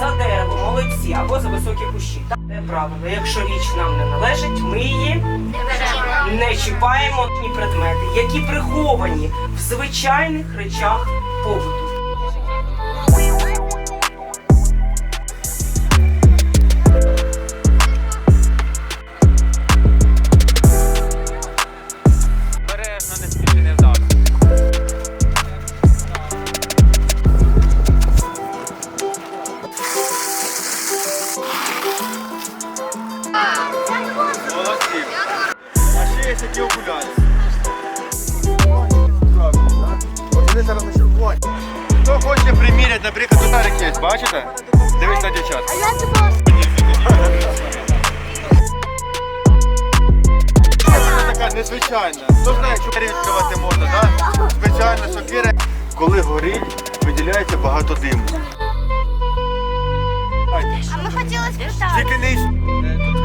За дерево, молодці, або за високі кущі. Це правило. Якщо річ нам не належить, ми її не чіпаємо ні предмети, які приховані в звичайних речах побуту. Хоче приміряти, наприклад, ударик є, бачите? Дивись на дівчат. Вона така незвичайна. Хто знає, що відкривати можна, так? Спеціальна сокира. Коли горить, виділяється багато диму. А ми хотіли спитати. Тільки не Е, тут